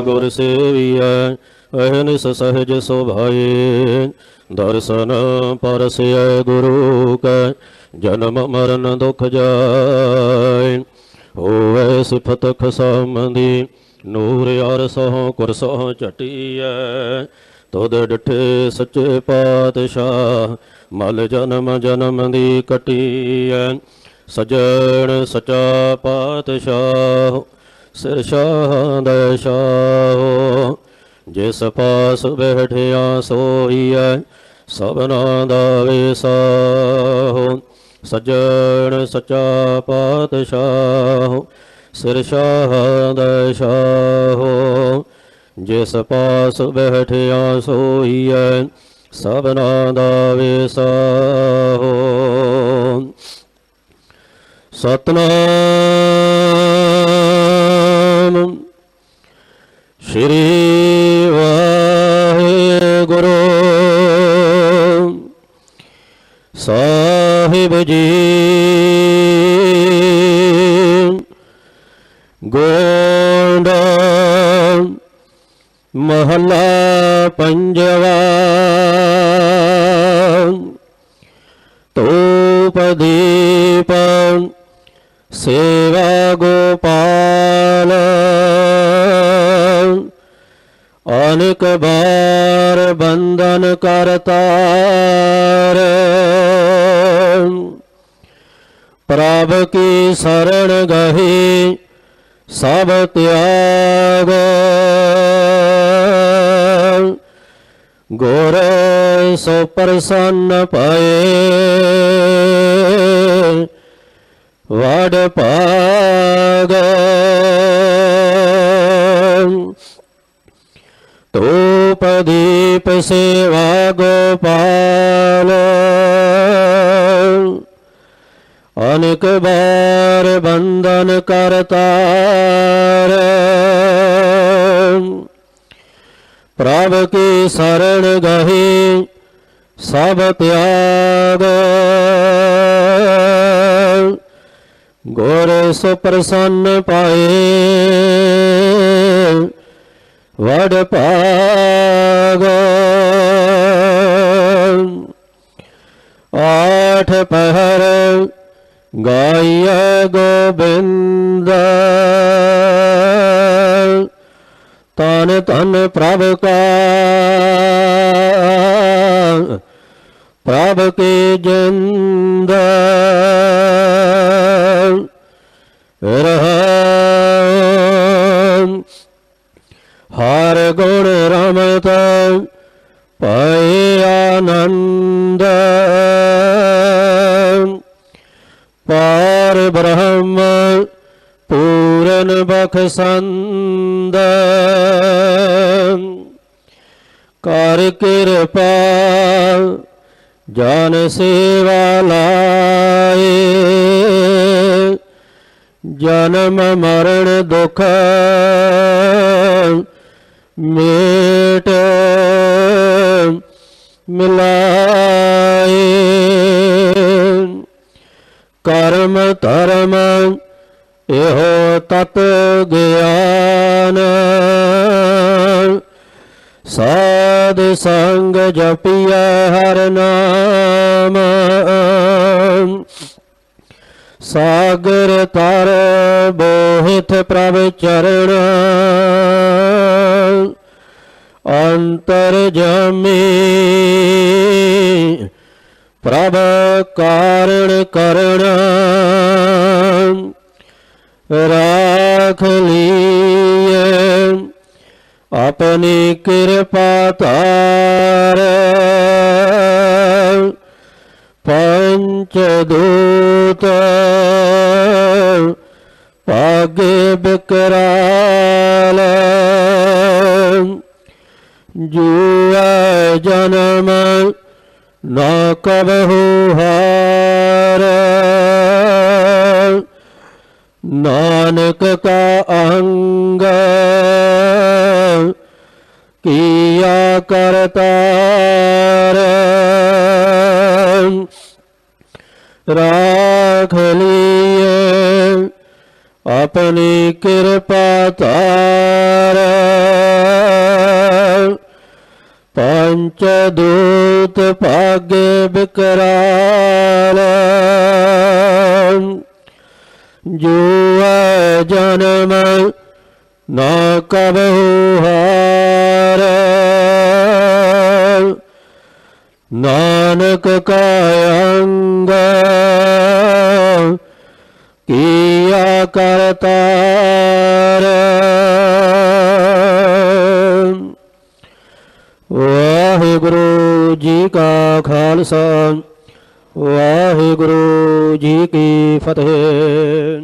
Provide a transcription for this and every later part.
ਗੁਰ ਸੇਵੀਐ ਅਹਨਿਸ ਸਹਜ ਸੁਭਾਏ। ਦਰਸ਼ਨ ਪਰਸਿਐ ਗੁਰੂ ਕੈ, ਜਨਮ ਮਰਨ ਦੁਖ ਜਾਏ। ਹੋਵੇ ਸਿਫਤ ਖਸਮਦੀ, ਨੂਰ ਅਰ ਸਹੁ ਕੁਰਸਹੁ ਚਟੀਐ ਤੁਧ ਡਿਠੇ ਸੱਚੇ ਪਾਤਸ਼ਾਹ, ਮਲ ਜਨਮ ਜਨਮ ਦੀ ਕਟੀਐ। ਸਜਣ ਸਚਾ ਪਾਤਸ਼ਾਹ ਸਿਰ ਸ਼ਾਹ ਦਾ ਜਿਸ ਪਾਸ ਬੈਠਿਆ ਸੋਈਐ ਸਭਨਾ ਦਾ ਵੇਸਾਹ। ਸਜਣ ਸਚਾ ਪਾਤਸ਼ਾਹ ਸਿਰ ਸ਼ਾਹ ਦਾ ਜਿਸ ਪਾਸ ਬੈਠਿਆ ਸੋਈਐ ਸਭਨਾ ਦਾ ਵੇਸਾਹ। ਸਤਨਾਮ। ਸ਼੍ਰੀ ਵਾਹਿਗੁਰੂ। ਸਾਹਿਬ ਜੀ। ਗੋਂਡ। ਮਹੱਲਾ ਪੰਜਵਾ। ਧੂਪ ਦੀਪ ਸੇਵਾ ਗੋਪਾਲ। ਅਨੇਕ ਬਾਰ ਬੰਧਨ ਕਰਤਾਰ ਪ੍ਰਭ ਕੀ ਸਰਣ ਗਹੀ ਸਭ ਤਿਆਗ। ਗੁਰ ਸੋ ਪ੍ਰਸੰਨ ਪਏ ਵਡ ਭਾਗ ਧੂਪ ਦੀਪ ਸੇਵਾ ਗੋਪਾਲ। ਅਨੇਕ ਬਾਰ ਬੰਧਨ ਕਰਤਾਰ ਪ੍ਰਭ ਕੀ ਸਰਣ ਗਹੀ ਸਭ ਤਿਆਗ। ਸੋ ਪ੍ਰਸੰਨ ਪਾਏ, ਵਡ ਭਾਗ। ਆਠ ਪਹਿਰ ਗਾਇਆ ਗੋਬਿੰਦ। ਤਨ ਤਨ ਪ੍ਰਭ ਕਾ, ਪ੍ਰਭ ਕੇ ਜਿੰਦ। ਰਹਾ ਹਰ ਗੁਣ ਰਮਤ ਪਏ ਆਨੰਦ। ਪਾਰ ਬ੍ਰਹਮ ਪੂਰਨ ਬਖਸੰਦ। ਕਰ ਕਿਰਪਾ, ਜਨ ਸੇਵਾ ਲਾਏ ਜਨਮ ਮਰਨ ਦੁਖ ਮੇਟ ਮਿਲਾਏ। ਕਰਮ ਧਰਮ ਇਹੋ ਤਤ ਗਿਆਨ। ਸਾਧ ਸੰਗ ਜਪਿਆ ਹਰ ਨਾਮ। ਸਾਗਰ ਤਰ ਬੋਹਿਤ ਪ੍ਰਭ ਚਰਨ। ਅੰਤਰ ਜਮੀ ਪ੍ਰਭ ਕਾਰਣ ਕਰਣ ਰਾਖ ਲੀਏ ਆਪਣੀ ਕਿਰਪਾ ਧਾਰ ਪੰਚ ਦੂਤ ਪਾਗੇ ਬਿਕਰਾਲ ਜੂਐ ਜਨਮ ਨਾ ਕਬਹੁ ਹਾਰ। ਨਾਨਕ ਕਾ ਅੰਗ ਕੀਆ ਕਰਤਾ ਰਾਖ ਲੀਏ ਆਪਣੀ ਕਿਰਪਾ ਤਾਰ ਪੰਚ ਦੂਤ ਭਾਗੇ ਬਿਕਰਾਲ। ਜੋ ਜਨਮ ਨਾ ਕਬਹੂ ਨਾਨਕ ਕਾ ਅੰਗ ਕੀਆ ਕਰਤਾਰ। ਵਾਹਿਗੁਰੂ ਜੀ ਕਾ ਖਾਲਸਾ, ਵਾਹਿਗੁਰੂ ਜੀ ਕੀ ਫਤਿਹ।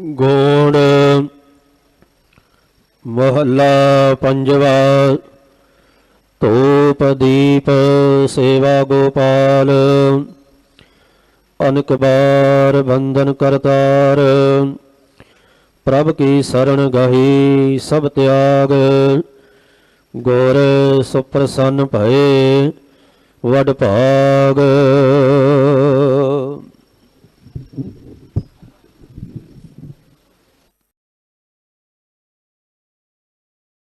ਗੋੜ ਮਹੱਲਾ ਪੰਜਵਾ ਧੂਪ ਦੀਪ ਸੇਵਾ ਗੋਪਾਲ, ਅਨਕ ਬਾਰ ਬੰਧਨ ਕਰਤਾਰ, ਪ੍ਰਭ ਕੀ ਸਰਣ ਗਹੀ ਸਭ ਤਿਆਗ, ਗੁਰ ਸੁਪ੍ਰਸੰਨ ਭਏ, ਵਡ ਭਾਗ।